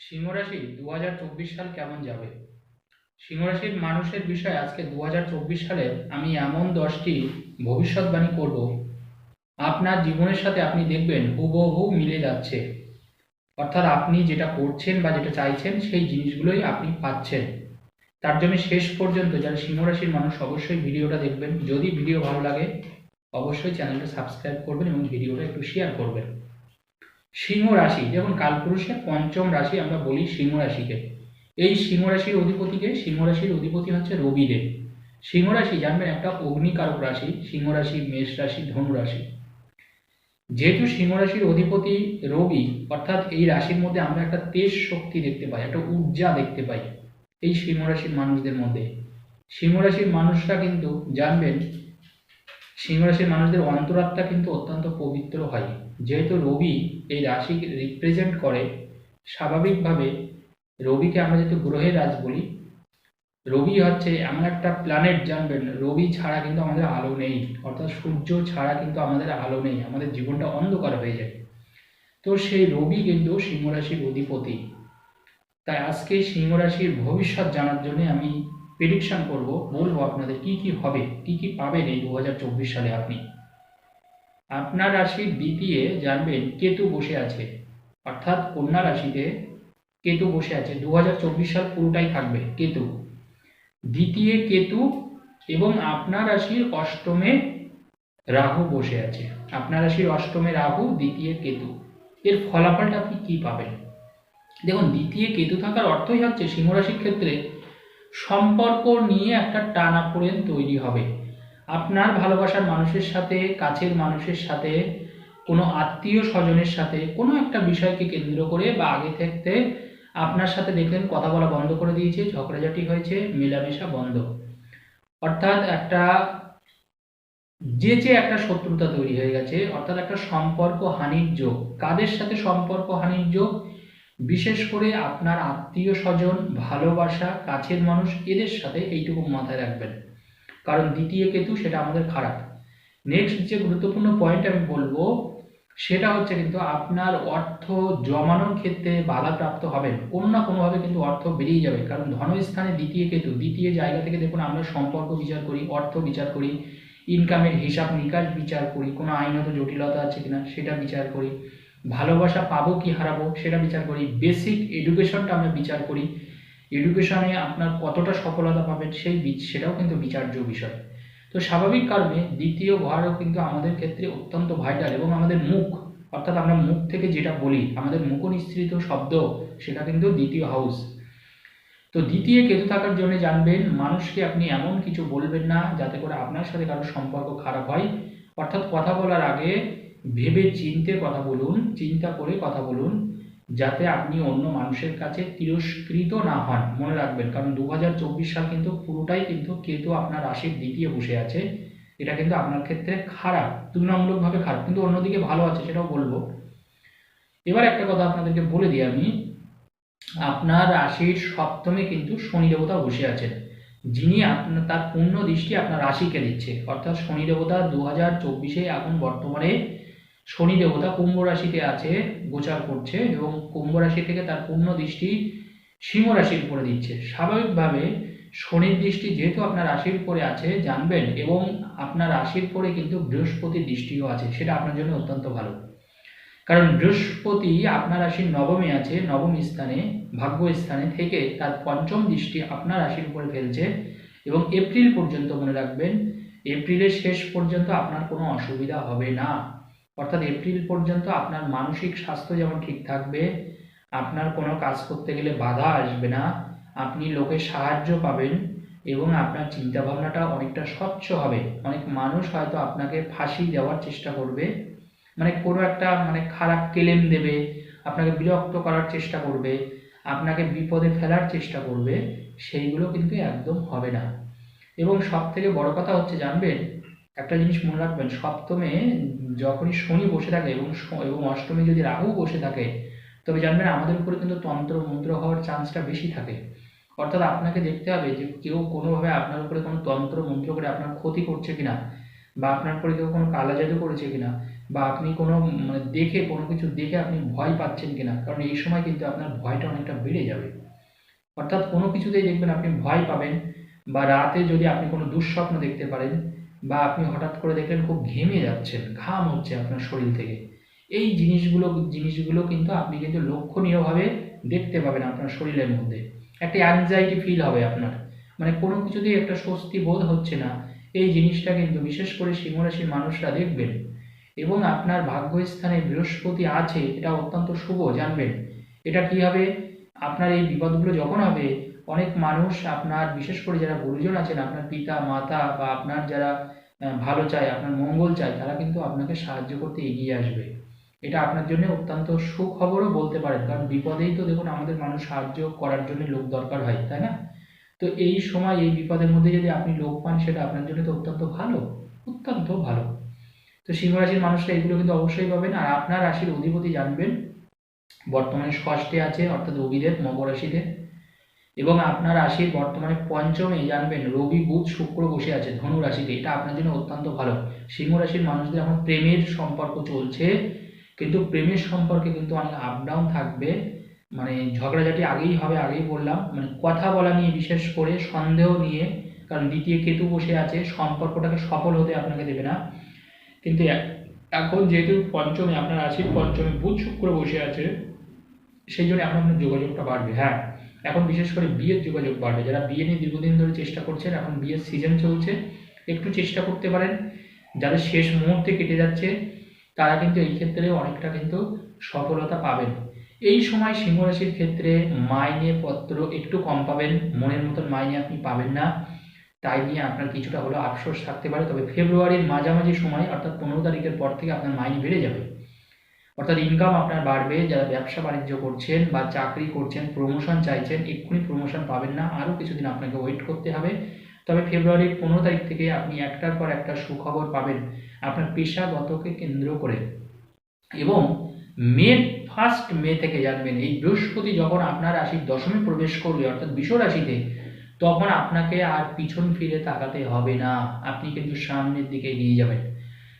সিংহ রাশি দু সাল কেমন যাবে? সিংহ রাশির মানুষের বিষয়ে আজকে দু হাজার চব্বিশ সালে আমি এমন দশটি ভবিষ্যৎবাণী করব। আপনার জীবনের সাথে আপনি দেখবেন হুবহু মিলে যাচ্ছে। অর্থাৎ আপনি যেটা করছেন বা যেটা চাইছেন সেই জিনিসগুলোই আপনি পাচ্ছেন। তার জন্য শেষ পর্যন্ত যারা সিংহ রাশির মানুষ অবশ্যই ভিডিওটা দেখবেন। যদি ভিডিও ভালো লাগে, অবশ্যই চ্যানেলটা সাবস্ক্রাইব করবেন এবং ভিডিওটা একটু শেয়ার করবেন। সিংহ রাশি যেমন কালপুরুষের পঞ্চম রাশি আমরা বলি সিংহ রাশিকে। এই সিংহ রাশির অধিপতিকে, সিংহ রাশির অধিপতি হচ্ছে রবিদেব। সিংহ রাশি, জানবেন একটা অগ্নিকারক রাশি, সিংহ রাশি মেষ রাশি, ধনু রাশি। যেহেতু সিংহ রাশির অধিপতি রবি, অর্থাৎ এই রাশির মধ্যে আমরা একটা তেজ শক্তি দেখতে পাই, একটা ঊর্জা দেখতে পাই এই সিংহ রাশির মানুষদের মধ্যে। সিংহ রাশির মানুষরা কিন্তু, জানবেন, সিংহ রাশির মানুষদের অন্তরাত্মা কিন্তু অত্যন্ত পবিত্র হয়। যেহেতু রবি এই রাশি রিপ্রেজেন্ট করে, স্বাভাবিকভাবে রবিকে আমরা যেহেতু গ্রহের রাজ বলি, রবি হচ্ছে এমন একটা প্ল্যানেট জানবেন, রবি ছাড়া কিন্তু আমাদের আলো নেই, অর্থাৎ সূর্য ছাড়া কিন্তু আমাদের আলো নেই, আমাদের জীবনটা অন্ধকার হয়ে যায়। তো সেই রবি কিন্তু সিংহ রাশির অধিপতি। তাই আজকে সিংহ রাশির ভবিষ্যৎ জানার জন্য আমি প্রেডিকশন করব, বলব আপনাদের কি কি হবে, কি কি পাবেন এই দু হাজার চব্বিশ সালে আপনি। আপনার রাশির দ্বিতীয় জানবেন কেতু বসে আছে। অর্থাৎ কন্যা রাশিতে কেতু বসে আছে। দু হাজার চব্বিশ সাল পুরোটাই থাকবে কেতু। দ্বিতীয় কেতু এবং আপনার রাশির অষ্টমে রাহু বসে আছে। আপনার রাশির অষ্টমে রাহু, দ্বিতীয় কেতু। এর ফলাফলটা আপনি কি পাবেন? দেখুন, দ্বিতীয় কেতু থাকার অর্থই হচ্ছে সিংহরাশির ক্ষেত্রে সম্পর্ক নিয়ে একটা টানাপোড়েন তৈরি হবে। আপনার ভালোবাসার মানুষের সাথে, কাছের মানুষের সাথে, কোনো আত্মীয় স্বজনের সাথে, কোনো একটা বিষয়কে কেন্দ্র করে বা আগে থাকতে আপনার সাথে দেখলেন কথা বলা বন্ধ করে দিয়েছে, ঝগড়াঝাটি হয়েছে, মেলামেশা বন্ধ। অর্থাৎ একটা, যে যে একটা শত্রুতা তৈরি হয়ে গেছে, অর্থাৎ একটা সম্পর্ক হানির যোগ, কাদের সাথে সম্পর্ক হানির যোগ? বিশেষ করে আপনার আত্মীয় স্বজন, ভালোবাসা, কাছের মানুষ, এদের সাথে এইটুকু মাথায় রাখবেন। কারণ দ্বিতীয় কেতু সেটা আমাদের খারাপ। নেক্সট যে গুরুত্বপূর্ণ পয়েন্ট আমি বলব, সেটা হচ্ছে কিন্তু আপনার অর্থ জমানোর ক্ষেত্রে বাধাপ্রাপ্ত হবেন। কোনো না কোনোভাবে কিন্তু অর্থ বেরিয়ে যাবে। কারণ ধনস্থানে দ্বিতীয় কেতু, দ্বিতীয় জায়গা থেকে দেখুন আমরা সম্পর্ক বিচার করি, অর্থ বিচার করি ইনকামের হিসাব নিকাশ বিচার করি, কোনো আইনত জটিলতা আছে কিনা সেটা বিচার করি, ভালোবাসা পাবো কি হারাবো সেটা বিচার করি বেসিক এডুকেশনটা আমরা বিচার করি এডুকেশনে আপনার কতটা সফলতা পাবেন সেই সেটাও কিন্তু বিচার্য বিষয়। তো স্বাভাবিক কারণে দ্বিতীয় ঘরও কিন্তু আমাদের ক্ষেত্রে অত্যন্ত ভাইটাল এবং আমাদের মুখ, অর্থাৎ আমরা মুখ থেকে যেটা বলি, আমাদের মুখ নিঃসৃত শব্দ, সেটা কিন্তু দ্বিতীয় হাউস তো দ্বিতীয় কেতু থাকার জন্য জানবেন, মানুষকে আপনি এমন কিছু বলবেন না, যাতে করে আপনার সাথে কারোর সম্পর্ক খারাপ হয়। অর্থাৎ কথা বলার আগে ভেবে চিনতে কথা বলুন, চিন্তা করে কথা বলুন। যাতে আপনি অন্য মানুষের কাছে তিরস্কৃত না হন, মনে রাখবেন। কারণ দু হাজার চব্বিশ সাল কিন্তু পুরোটাই কিন্তু কেতু আপনার রাশির দ্বিতীয় বসে আছে। এটা কিন্তু আপনার ক্ষেত্রে খারাপ, তুলনামূলকভাবে খারাপ, কিন্তু অন্যদিকে ভালো আছে সেটাও বলব। এবার একটা কথা আপনাদেরকে বলে দিই আমি। আপনার রাশির সপ্তমে কিন্তু শনি দেবতা বসে আছেন, যিনি আপনার, তার পূর্ণ দৃষ্টি আপনার রাশিকে দিচ্ছে। অর্থাৎ শনি দেবতা দু হাজার চব্বিশে এখন বর্তমানে শনি দেবতা কুম্ভ রাশিতে আছে, গোচার করছে এবং কুম্ভ রাশি থেকে তার পূর্ণ দৃষ্টি সিংহ রাশির উপরে দিচ্ছে। স্বাভাবিকভাবে শনির দৃষ্টি যেহেতু আপনার রাশির উপরে আছে, জানবেন, এবং আপনার রাশির পরে কিন্তু বৃহস্পতির দৃষ্টিও আছে, সেটা আপনার জন্য অত্যন্ত ভালো। কারণ বৃহস্পতি আপনার রাশির নবমে আছে, নবম স্থানে, ভাগ্য স্থানে থেকে তার পঞ্চম দৃষ্টি আপনার রাশির উপরে ফেলছে এবং এপ্রিল পর্যন্ত মনে রাখবেন, এপ্রিলের শেষ পর্যন্ত আপনার কোনো অসুবিধা হবে না। অর্থাৎ এপ্রিল পর্যন্ত আপনার মানসিক স্বাস্থ্য যেমন ঠিক থাকবে, আপনার কোনো কাজ করতে গেলে বাধা আসবে না, আপনি লোকের সাহায্য পাবেন এবং আপনার চিন্তাভাবনাটা অনেকটা স্বচ্ছ হবে। অনেক মানুষ হয়তো আপনাকে ফাঁসি দেওয়ার চেষ্টা করবে মানে কোনো একটা মানে খারাপ কেলেম দেবে, আপনাকে বিরক্ত করার চেষ্টা করবে, আপনাকে বিপদে ফেলার চেষ্টা করবে, সেইগুলো কিন্তু একদম হবে না। এবং সব থেকে বড় কথা হচ্ছে, জানবেন একটা জিনিস মনে রাখবেন, সপ্তমে যখনই শনি বসে থাকে এবং এবং অষ্টমী যদি রাহু বসে থাকে, তবে জানবেন আমাদের উপরে কিন্তু তন্ত্র মন্ত্র হওয়ার চান্সটা বেশি থাকে। অর্থাৎ আপনাকে দেখতে হবে যে কেউ কোনোভাবে আপনার উপরে কোনো তন্ত্র মন্ত্র করে আপনার ক্ষতি করছে কিনা, বা আপনার উপরে কেউ কোনো কালা জাদু করেছে কিনা, বা আপনি কোনো মানে দেখে, কোনো কিছু দেখে আপনি ভয় পাচ্ছেন কিনা, কারণ এই সময় কিন্তু আপনার ভয়টা অনেকটা বেড়ে যাবে। অর্থাৎ কোনো কিছুতেই দেখবেন আপনি ভয় পাবেন, বা রাতে যদি আপনি কোনো দুঃস্বপ্ন দেখতে পারেন বা আপনি হঠাৎ করে দেখলেন খুব ঘেমে যাচ্ছেন, ঘাম হচ্ছে আপনার শরীর থেকে। এই জিনিসগুলো জিনিসগুলো কিন্তু আপনি কিন্তু লক্ষণীয়ভাবে দেখতে পাবেন আপনার শরীরের মধ্যে। একটা অ্যাংজাইটি ফিল হবে আপনার। মানে কোনো কিছুতেই একটা স্বস্তি বোধ হচ্ছে না। এই জিনিসটা কিন্তু বিশেষ করে সিংহরাশির মানুষরা দেখবেন। এবং আপনার ভাগ্যস্থানে বৃহস্পতি আছে, এটা অত্যন্ত শুভ, জানবেন। এটা কি হবে? আপনার এই বিপদগুলো যখন হবে অনেক মানুষ আপনার, বিশেষ করে যারা গুরুজন আছেন, আপনার পিতা, মাতা বা আপনার যারা ভালো চায়, আপনার মঙ্গল চায়, তারা কিন্তু আপনাকে সাহায্য করতে এগিয়ে আসবে। এটা আপনার জন্য অত্যন্ত সুখবরও বলতে পারেন, কারণ বিপদেই তো দেখুন আমাদের মানুষ সাহায্য করার জন্য লোক দরকার হয়, তাই না? তো এই সময়, এই বিপদের মধ্যে যদি আপনি লোক পান, সেটা আপনার জন্য তো অত্যন্ত ভালো অত্যন্ত ভালো। তো সিংহ রাশির মানুষরা এগুলো কিন্তু অবশ্যই পাবেন, আর আপনার রাশির অধিপতি জানবেন, বর্তমানে ষষ্ঠে আছে, অর্থাৎ রবিদেব, মকর রাশিতে। এবং আপনার রাশির বর্তমানে পঞ্চমে, জানবেন রবি, বুধ, শুক্র বসে আছে ধনু রাশিতে। এটা আপনার জন্য অত্যন্ত ভালো। সিংহ রাশির মানুষদের এখন প্রেমের সম্পর্ক চলছে, কিন্তু প্রেমের সম্পর্কে কিন্তু অনেক আপ ডাউন থাকবে। মানে ঝগড়াঝাটি আগেই হবে, আগেই বললাম। মানে কথা বলা নিয়ে বিশেষ করে সন্দেহ নিয়ে, কারণ দ্বিতীয় কেতু বসে আছে, সম্পর্কটাকে সফল হতে আপনাকে দেবে না। কিন্তু এখন যেহেতু পঞ্চমে, আপনার রাশির পঞ্চমে বুধ, শুক্র বসে আছে, সেই জন্য এখন আপনার যোগাযোগটা বাড়বে। হ্যাঁ। এখন বিশেষ করে বিয়ের যোগাযোগ বাড়বে। যারা বিয়ে নিয়ে দীর্ঘদিন ধরে চেষ্টা করছেন, এখন বিয়ের সিজন চলছে, একটু চেষ্টা করতে পারেন। যাদের শেষ মুহূর্তে কেটে যাচ্ছে, তারা কিন্তু এই ক্ষেত্রে অনেকটা কিন্তু সফলতা পাবেন। এই সময় সিংহ রাশির ক্ষেত্রে মাইনে পত্র একটু কম পাবেন, মনের মতন মাইনে আপনি পাবেন না। তাই নিয়ে আপনার কিছুটা হলো আফসোস থাকতে পারে। তবে ফেব্রুয়ারির মাঝামাঝি সময়, অর্থাৎ পনেরো তারিখের পর থেকে আপনার মাইনে বেড়ে যাবে। অর্থাৎ ইনকাম আপনার বাড়বে, যারা ব্যবসা বাণিজ্য করছেন বা চাকরি করছেন প্রমোশন চাইছেন, এক্ষুনি প্রমোশন পাবেন না। আরও কিছুদিন আপনাকে ওয়েট করতে হবে। তবে ফেব্রুয়ারির পনেরো তারিখ থেকে আপনি একটার পর একটা সুখবর পাবেন আপনার পেশাগতকে কেন্দ্র করে। এবং মে ফার্স্ট মে থেকে জানবেন, এই বৃহস্পতি যখন আপনার রাশির দশমে প্রবেশ করবে, অর্থাৎ বিষ রাশিতে, তখন আপনাকে আর পিছন ফিরে তাকাতে হবে না। আপনি কিন্তু সামনের দিকে এগিয়ে যাবেন।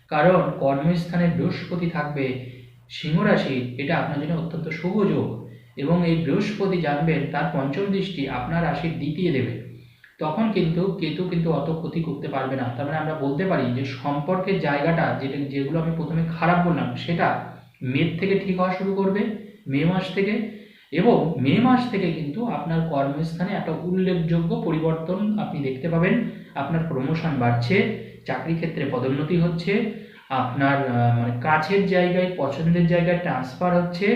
কারণ কর্মস্থানে বৃহস্পতি থাকবে সিংহ রাশি এটা আপনার জন্য অত্যন্ত শুভ যোগ। এবং এই বৃহস্পতি জানবেন, তার পঞ্চম দৃষ্টি আপনার রাশির দ্বিতীয় দেবে। তখন কিন্তু কেতু কিন্তু অত ক্ষতি করতে পারবে না। তার মানে আমরা বলতে পারি যে, সম্পর্কের জায়গাটা যেটা, যেগুলো আমি প্রথমে খারাপ বললাম, সেটা মে থেকে ঠিক হওয়া শুরু করবে, মে মাস থেকে। এবং মে মাস থেকে কিন্তু আপনার কর্মস্থানে একটা উল্লেখযোগ্য পরিবর্তন আপনি দেখতে পাবেন। আপনার প্রমোশন বাড়ছে চাকরি ক্ষেত্রে পদোন্নতি হচ্ছে আপনার মানে কাছের জায়গায়, পছন্দের জায়গায় ট্রান্সফার হচ্ছে।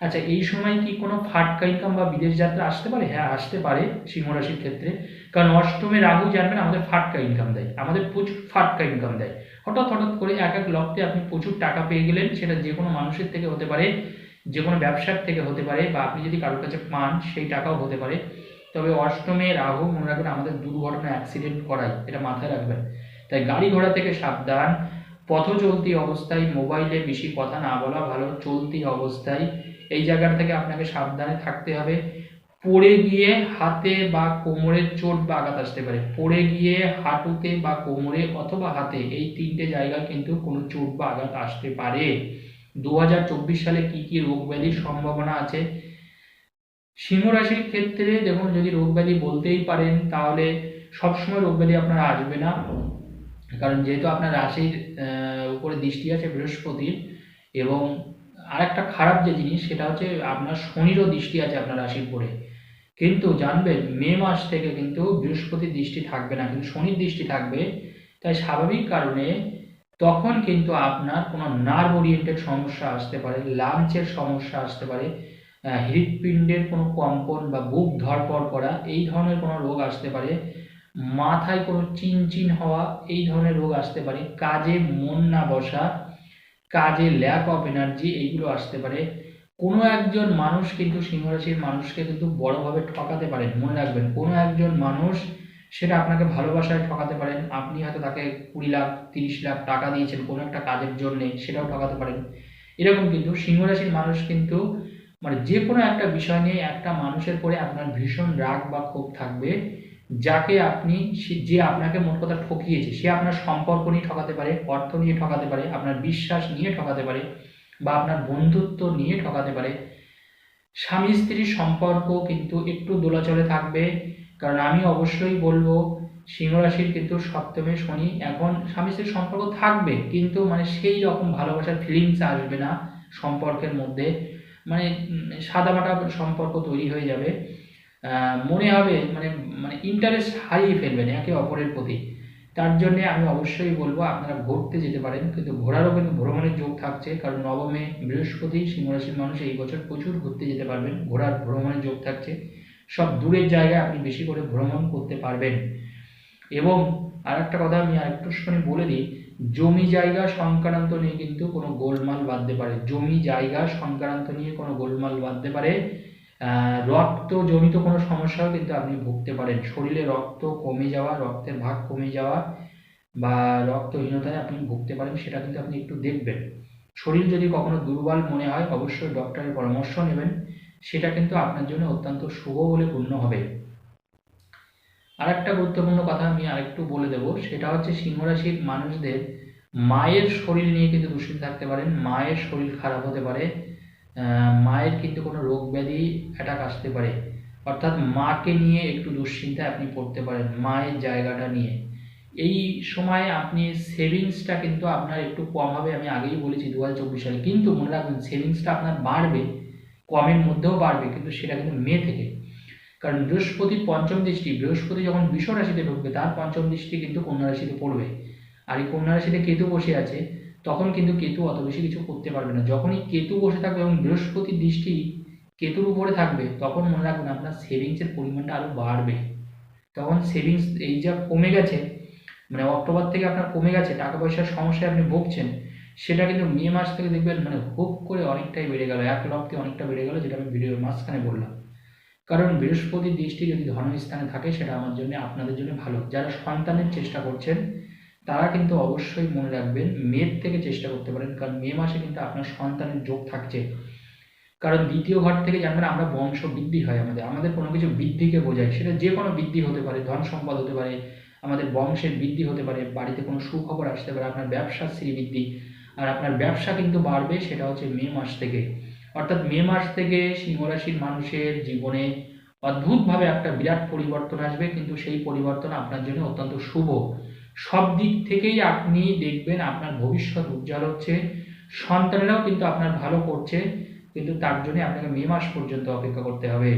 আচ্ছা এই সময় কি কোনো ফাটকা ইনকাম বা বিদেশ যাত্রা আসতে পারে? হ্যাঁ আসতে পারে সিংহ রাশির ক্ষেত্রে। কারণ অষ্টমে রাহু জানবেন, আমাদের ফাটকা ইনকাম দেয়। আমাদের প্রচুর ফাটকা ইনকাম দেয়। হঠাৎ হঠাৎ করে এক এক লক্ষে আপনি প্রচুর টাকা পেয়ে গেলেন, সেটা যে কোনো মানুষের থেকে হতে পারে, যে কোনো ব্যবসার থেকে হতে পারে, বা আপনি যদি কারোর কাছে পান, সেই টাকাও হতে পারে। তবে অষ্টমে রাহু মনে রাখবেন, আমাদের দুর্ঘটনা অ্যাক্সিডেন্ট করায়, এটা মাথায় রাখবেন। তাই গাড়ি ঘোড়া থেকে সাবধান। পথ চলতি অবস্থায় মোবাইলে বেশি কথা না বলা ভালো, চলতি অবস্থায় এই জায়গার থেকে আপনাকে সাবধানে থাকতে হবে। পড়ে গিয়ে হাতে বা কোমরের চোট বা আঘাত আসতে পারে। পড়ে গিয়ে হাঁটুতে বা কোমরে অথবা হাতে এই তিনটে জায়গায় কিন্তু কোনো চোট বা আঘাত আসতে পারে। দু হাজার চব্বিশ সালে কি কি রোগ ব্যাধির সম্ভাবনা আছে? সিংহ রাশির ক্ষেত্রে দেখুন, যদি রোগ ব্যাধি বলতেই পারেন, তাহলে সবসময় রোগ ব্যাধি আপনার আসবে না। কারণ যেহেতু আপনার রাশির উপরে দৃষ্টি আছে বৃহস্পতির, এবং আরেকটা খারাপ যে জিনিস সেটা হচ্ছে আপনার শনিরও দৃষ্টি আছে আপনার রাশির উপরে। কিন্তু জানবেন, মে মাস থেকে কিন্তু বৃহস্পতির দৃষ্টি থাকবে না, কিন্তু শনির দৃষ্টি থাকবে। তাই স্বাভাবিক কারণে তখন কিন্তু আপনার কোনো নার্ভ ওরিয়েন্টেড সমস্যা আসতে পারে লাঞ্চের সমস্যা আসতে পারে হৃৎপিণ্ডের কোনো কম্পন বা বুক ধরপড় করা, এই ধরনের কোনো রোগ আসতে পারে। মাথায় কোনো চিনচিন হওয়া এই ধরনের রোগ আসতে পারে। কাজে মন না বসা, কাজে ল্যাক অফ এনার্জি এইগুলো আসতে পারে। কোনো একজন মানুষ কিন্তু সিংহরাশির মানুষকে কিন্তু বড়ভাবে ঠকাতে পারেন, মনে রাখবেন। কোনো একজন মানুষ সেটা আপনাকে ভালোবাসায় ঠকাতে পারেন। আপনি হয়তো তাকে কুড়ি লাখ, তিরিশ লাখ টাকা দিয়েছেন কোনো একটা কাজের জন্যে, সেটাও ঠকাতে পারেন। এরকম কিন্তু সিংহরাশির মানুষ কিন্তু মানে যে কোনো একটা বিষয় নিয়ে একটা মানুষের পরে আপনার ভীষণ রাগ বা ক্ষোভ থাকবে। যাকে আপনি যে আপনাকে মোট কথা ঠকিয়েছে, সে আপনার সম্পর্ক নিয়ে ঠকাতে পারে, অর্থ নিয়ে ঠকাতে পারে, আপনার বিশ্বাস নিয়ে ঠকাতে পারে, বা আপনার বন্ধুত্ব নিয়ে ঠকাতে পারে, স্বামী স্ত্রীর সম্পর্ক কিন্তু একটু দোলাচলে থাকবে। কারণ আমি অবশ্যই বলব, সিংহ রাশির কিন্তু সপ্তমে শনি, এখন স্বামী স্ত্রীর সম্পর্ক থাকবে, কিন্তু মানে সেই রকম ভালোবাসার ফিলিংস আসবে না সম্পর্কের মধ্যে। মানে সাদামাটা সম্পর্ক তৈরি হয়ে যাবে। মনে হবে মানে মানে ইন্টারেস্ট হারিয়ে ফেলবেন একে অপরের প্রতি। তার জন্য আমি অবশ্যই বলব, আপনারা ঘুরতে যেতে পারেন, কিন্তু ঘোরারও কিন্তু ভ্রমণের যোগ থাকছে, কারণ নবমে বৃহস্পতি, সিংহরাশির মানুষ এই বছর প্রচুর ঘুরতে যেতে পারবেন, ঘোরার ভ্রমণের যোগ থাকছে। সব দূরের জায়গায় আপনি বেশি করে ভ্রমণ করতে পারবেন। এবং আর একটা কথা আমি আরেকটু সময় বলে দিই, জমি জায়গা সংক্রান্ত নিয়ে কিন্তু কোনো গোলমাল বাঁধতে পারে। জমি জায়গা সংক্রান্ত নিয়ে কোনো গোলমাল বাঁধতে পারে আহ, রক্ত জনিত কোনো সমস্যাও কিন্তু আপনি ভুগতে পারেন। শরীরে রক্ত কমে যাওয়া রক্তের ভাগ কমে যাওয়া বা রক্তহীনতায় আপনি ভুগতে পারেন সেটা কিন্তু আপনি একটু দেখবেন। শরীর যদি কখনো দুর্বল মনে হয় অবশ্যই ডক্টরের পরামর্শ নেবেন। সেটা কিন্তু আপনার জন্য অত্যন্ত শুভ বলে গণ্য হবে। আর একটা গুরুত্বপূর্ণ কথা আমি আরেকটু বলে দেব সেটা হচ্ছে সিংহ রাশির মানুষদের মায়ের শরীর নিয়ে কিন্তু দুশ্চিন্তা থাকতে পারেন মায়ের শরীর খারাপ হতে পারে মায়ের কিন্তু কোনো রোগ ব্যাধি অ্যাটাক আসতে পারে। অর্থাৎ মাকে নিয়ে একটু দুশ্চিন্তায় আপনি পড়তে পারেন, মায়ের জায়গাটা নিয়ে। এই সময় আপনি সেভিংসটা কিন্তু আপনার একটু কম হবে, আমি আগেই বলেছি দু হাজার চব্বিশ সালে। কিন্তু মনে রাখবেন সেভিংসটা আপনার বাড়বে, কমের মধ্যেও বাড়বে, কিন্তু সেটা কিন্তু মে থেকে। কারণ বৃহস্পতি পঞ্চম দৃষ্টি, বৃহস্পতি যখন বৃষ রাশিতে ঢুকবে, তার পঞ্চম দৃষ্টি কিন্তু কন্যা রাশিতে পড়বে। আর এই কন্যা রাশিতে কেতু বসে আছে তখন কিন্তু কেতু অত বেশি কিছু করতে পারবে না। যখনই কেতু বসে থাকবে এবং বৃহস্পতির দৃষ্টি কেতুর উপরে থাকবে, তখন মনে রাখবেন আপনার সেভিংসের পরিমাণটা আরও বাড়বে। তখন সেভিংস এই যা কমে গেছে মানে অক্টোবর থেকে আপনার কমে গেছে টাকা পয়সার সমস্যায় আপনি ভুগছেন, সেটা কিন্তু মে মাস থেকে দেখবেন মানে হুপ করে অনেকটাই বেড়ে গেল, এক লক্ষে অনেকটা বেড়ে গেল, যেটা আমি ভিডিওর মাঝখানে বললাম। কারণ বৃহস্পতির দৃষ্টি যদি ধর্মস্থানে থাকে, সেটা আমার জন্য আপনাদের জন্য ভালো। যারা সন্তানের চেষ্টা করছেন তারা কিন্তু অবশ্যই মনে রাখবেন মের থেকে চেষ্টা করতে পারেন, কারণ মে মাসে কিন্তু আপনার সন্তানের যোগ থাকছে। কারণ দ্বিতীয় ঘর থেকে জানবেন আমরা বংশ বৃদ্ধি হয় আমাদের আমাদের কোনো কিছু বৃদ্ধিকে বোঝায়, সেটা যে কোনো বৃদ্ধি হতে পারে, ধন সম্পদ হতে পারে, আমাদের বংশের বৃদ্ধি হতে পারে, বাড়িতে কোনো সুখবর আসতে পারে, আপনার ব্যবসার শ্রীবৃদ্ধি, আর আপনার ব্যবসা কিন্তু বাড়বে, সেটা হচ্ছে মে মাস থেকে। অর্থাৎ মে মাস থেকে সিংহ রাশির মানুষের জীবনে অদ্ভুতভাবে একটা বিরাট পরিবর্তন আসবে, কিন্তু সেই পরিবর্তন আপনার জন্য অত্যন্ত শুভ। সব দিক থেকেই আপনি দেখবেন আপনার ভবিষ্যৎ উজ্জ্বল হচ্ছে। সন্তানেরাও কিন্তু আপনার ভালো করছে, কিন্তু তার জন্য আপনাকে মে মাস পর্যন্ত অপেক্ষা করতে হবে।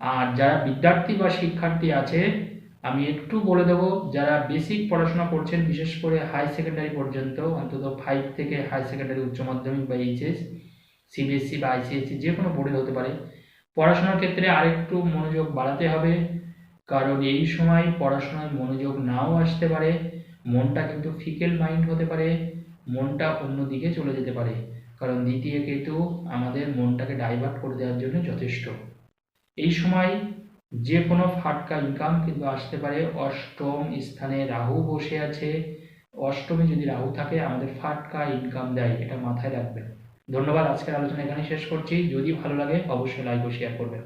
আর যারা বিদ্যার্থী বা শিক্ষার্থী আছে, আমি একটু বলে দেবো, যারা বেসিক পড়াশোনা করছেন, বিশেষ করে হাই সেকেন্ডারি পর্যন্ত, অন্তত ফাইভ থেকে হাই সেকেন্ডারি উচ্চ মাধ্যমিক বা এইচএস সিবিএসসি বা আইসিএসসি যে কোনো বোর্ডে হতে পারে, পড়াশোনার ক্ষেত্রে আরেকটু মনোযোগ বাড়াতে হবে। কারণ এই সময় পড়াশোনায় মনোযোগ নাও আসতে পারে, মনটা কিন্তু ফিকেল মাইন্ড হতে পারে, মনটা অন্য দিকে চলে যেতে পারে। কারণ দ্বিতীয় কেতু আমাদের মনটাকে ডাইভার্ট করে দেওয়ার জন্য যথেষ্ট। এই সময় যে কোনো ফাটকা ইনকাম কিন্তু আসতে পারে। অষ্টম স্থানে রাহু বসে আছে। অষ্টমে যদি রাহু থাকে, আমাদের ফাটকা ইনকাম দেয়, এটা মাথায় রাখবেন। ধন্যবাদ, আজকের আলোচনা এখানে শেষ করছি। যদি ভালো লাগে, অবশ্যই লাইক ও শেয়ার করবেন।